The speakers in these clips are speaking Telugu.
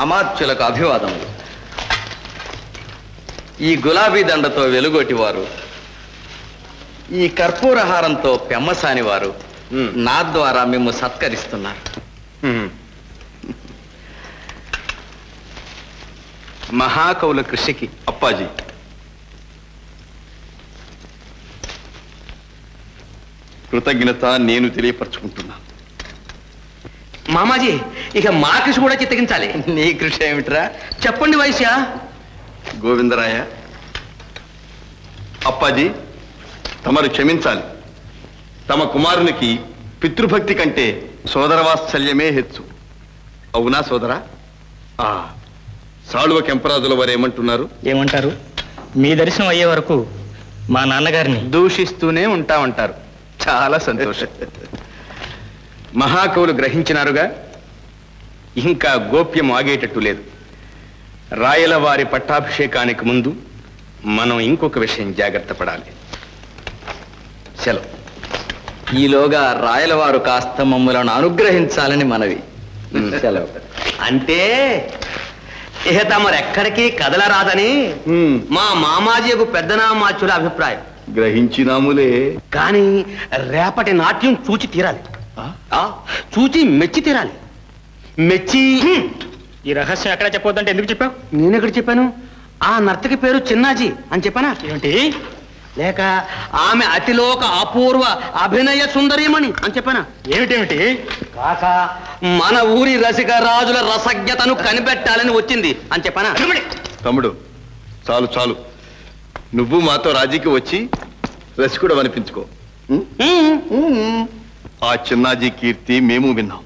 అమాత్యులకు అభివాదములు ఈ గులాబీ దండతో వెలుగొట్టి వారు ఈ కర్పూరహారంతో పెమ్మసాని వారు. నా ద్వారా మేము సత్కరిస్తున్నారు. మహాకవుల కృషికి అప్పాజీ. కృతజ్ఞత నేను తెలియపరచుకుంటున్నాను. మామాజీ ఇక మా కృషి కూడా చిత్తగించాలి. నీ కృషి ఏమిట్రా? చెప్పండి వైశ్య. గోవిందరాయ అప్పాజీ తమరు క్షమించాలి. తమ కుమారునికి పితృభక్తి కంటే సోదరవాత్సల్యమే హెచ్చు. అవునా సోదరా? ఆ సాళువ కెంపరాజుల వారు ఏమంటున్నారు? ఏమంటారు? మీ దర్శనం అయ్యే వరకు మా నాన్నగారిని దూషిస్తూనే ఉంటా ఉంటారు చాలా సంతోషం. మహాకవులు గ్రహించినారుగా? ఇంకా గోప్యం ఆగేటట్టు లేదు. రాయల వారి పట్టాభిషేకానికి ముందు మనం ఇంకొక విషయం జాగ్రత్త పడాలి. సెలవు. ఈలోగా రాయలవారు కాస్త మమ్మలను అనుగ్రహించాలని మనవి. సెలవు. అంటే ఇక తమరు ఎక్కడికి కదలరాదని మా మామాజీకు పెద్దనామాచుల అభిప్రాయం. గ్రహించినాములే. కానీ రేపటి నాట్యం చూచి తీరాలి. చూచి మెచ్చి తీరాలి. మెచ్చి. ఈ రహస్యం ఎక్కడ చెప్పొద్దంటే ఎందుకు చెప్పావు? నేనెక్కడ చెప్పాను? ఆ నర్తకి పేరు చిన్నాజీ అని చెప్పానా? ఏమిటి? లేక ఆమె అతిలోక అపూర్వ అభినయ సుందరీమణి అని చెప్పానా? ఏమిటేమిటి? కాక మన ఊరి రసిక రాజుల రసజ్ఞతను కనిపెట్టాలని వచ్చింది అని చెప్పానా? తమ్ముడు చాలు చాలు. నువ్వు మాతో రాజీకి వచ్చి రసికుడు అనిపించుకో. ఆ చిన్నాజీ కీర్తి మేము విన్నాం.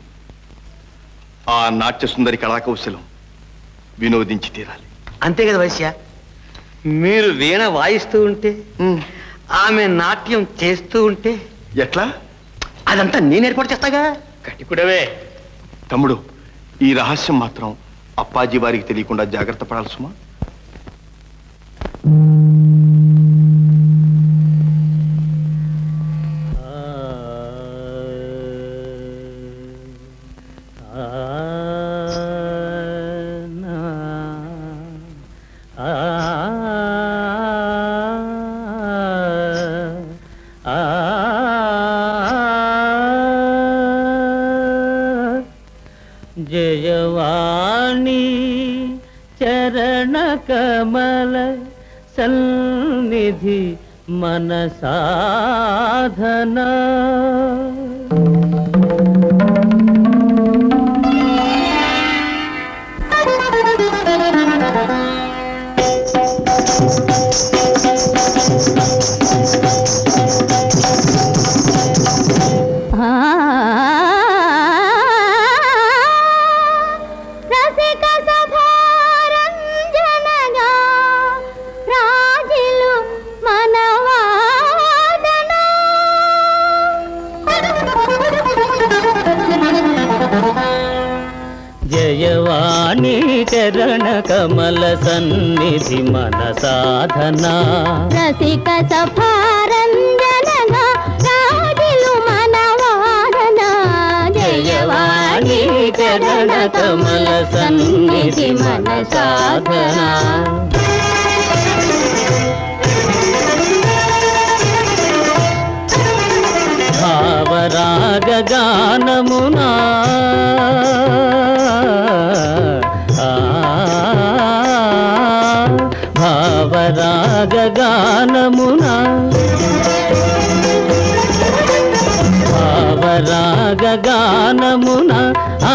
ఆ నాట్య సుందరి కళాకౌశలం వినోదించి తీరాలి. అంతే కదా వైశ్య? మీరు వీణ వాయిస్తూ ఉంటే ఆమె నాట్యం చేస్తూ ఉంటే ఎట్లా? అదంతా నేను ఏర్పాటు చేస్తాగా? కటికుడవే. తమ్ముడు ఈ రహస్యం మాత్రం అప్పాజీ వారికి తెలియకుండా జాగ్రత్త పడాలి సన్నిధి మన సాధన జయవాణి చరణ కమల సన్నిధి మన సాధన. రసిక సభారంజనగా రాజులు మనవాదన జయవాణి చరణ కమల సన్నిధి మన సాధన. భావరాగ గానమునా. గానమునా భావరాగ గానమున ఆ,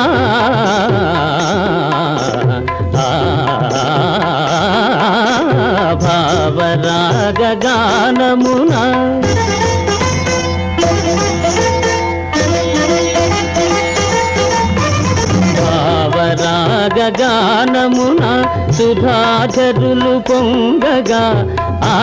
ఆ, భావరాగ గానమున భావరాగ గానమున సుధాచరులు పొంగగా ఆ,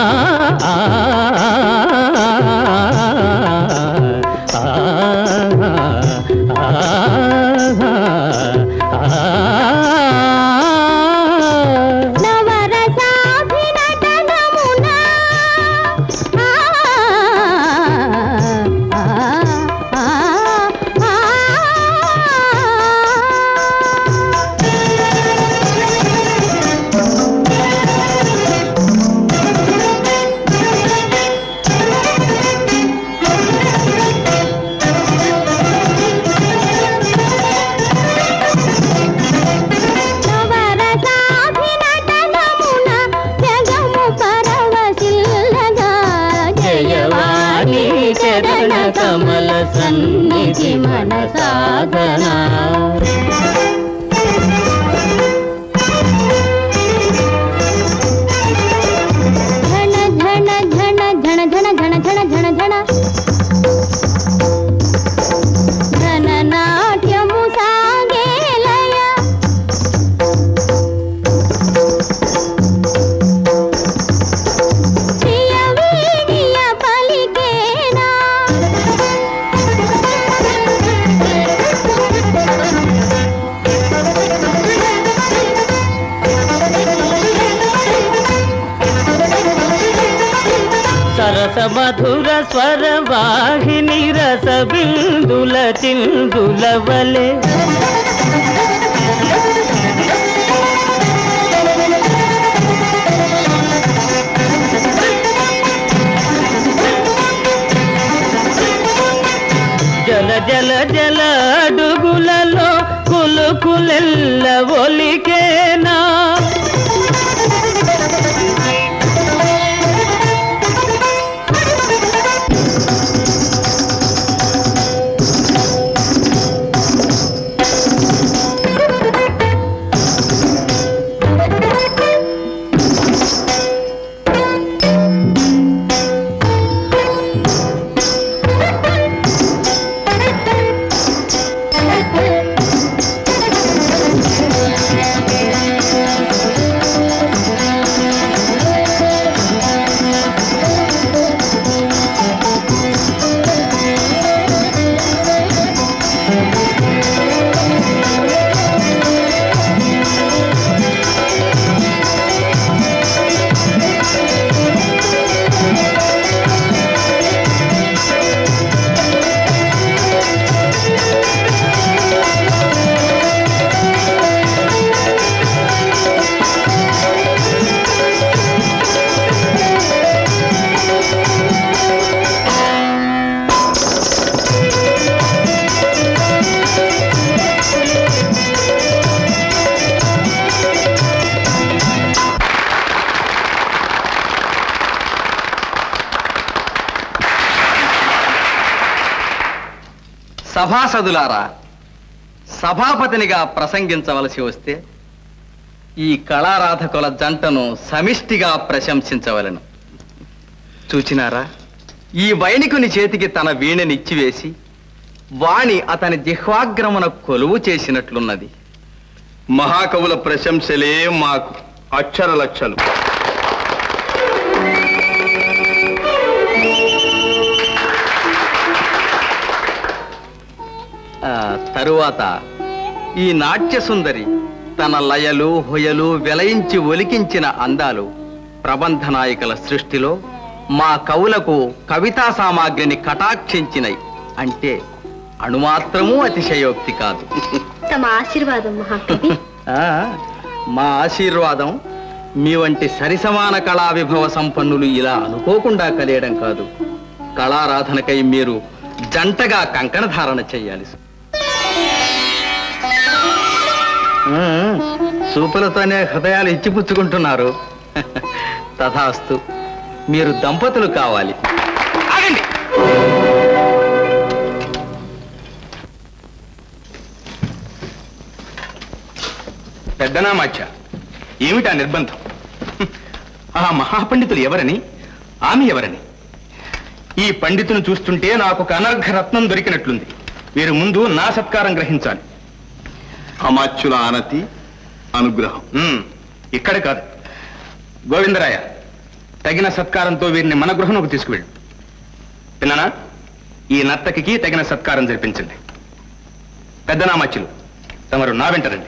చరణ కమల సన్నిధి మన సాధనా. రసమధుర బిందుల చిందుల చిందులవలే జల జల జల అడుగులలో కులు కులెల్ల ఒలిక సభాసదులారా సభాపతినిగా ప్రసంగించవలసి వస్తే ఈ కళారాధకుల జంటను సమిష్టిగా ప్రశంసించవలను. చూచినారా? ఈ వైణికుని చేతికి తన వీణనిచ్చివేసి వాణి అతని జిహ్వాగ్రమున కొలువు చేసినట్లున్నది. మహాకవుల ప్రశంసలే మాకు అక్షర లక్షలు. తరువాత ఈ నాట్య సుందరి తన లయలు హొయలు వెలయించి ఒలికించిన అందాలు ప్రబంధ నాయకుల సృష్టిలో మా కవులకు కవితా సామాగ్రిని కటాక్షించినై. అంటే అణుమాత్రమూ అతిశయోక్తి కాదు. తమ ఆశీర్వాదం మహాకవి. మా ఆశీర్వాదం మీ వంటి సరిసమాన కళా విభవ సంపన్నులు ఇలా అనుకోకుండా కలియడం కాదు. కళారాధనకై మీరు జంటగా కంకణ ధారణ చెయ్యాలి సూపులతోనే హృదయాలు ఇచ్చిపుచ్చుకుంటున్నారు. తథాస్తు మీరు దంపతులు కావాలి. ఆగండి! పెద్దనామాచ ఏమిటా నిర్బంధం? ఆ మహాపండితులు ఎవరని? ఆమె ఎవరని? ఈ పండితుని చూస్తుంటే నాకు ఒక అనర్ఘ రత్నం దొరికినట్లుంది. మీరు ముందు నా సత్కారం గ్రహించాలి. అమాత్యుల ఆనతి అనుగ్రహం. ఇక్కడ కాదు. గోవిందరాయ తగిన సత్కారంతో వీరిని మన గృహంలోకి తీసుకువెళ్ళు. పిల్లనా ఈ నర్తకికి తగిన సత్కారం జరిపించండి. పెద్దనామచ్చులు తమరు నా వెంటరండి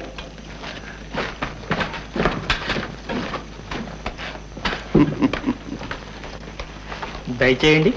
దయచేయండి.